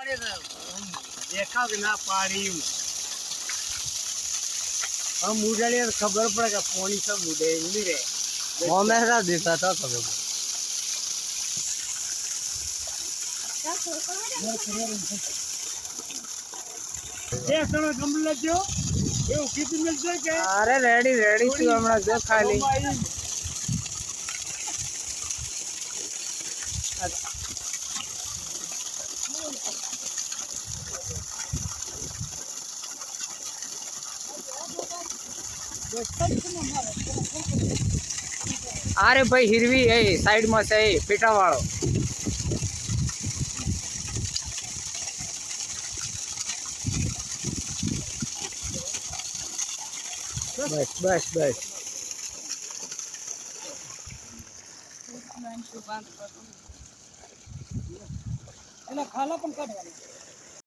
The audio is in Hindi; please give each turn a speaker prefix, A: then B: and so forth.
A: पड़ेगा देखा कि ना पाड़ी हम उड़े तो खबर पड़ेगा पानी सब उड़े नहीं रहे हमेशा
B: देखा था खबर
A: ये सुनो गमले जो ये उकीत मिल जाए क्या
C: अरे रेडी रेडी तू हमरा जो खाली अच्छा। અરે ભાઈ, હિરવી, એ સાઈડમાં છે, એ પીઠાવાળો
B: બસ બસ બસ.
D: એના ખાલા પણ કાઢવાના.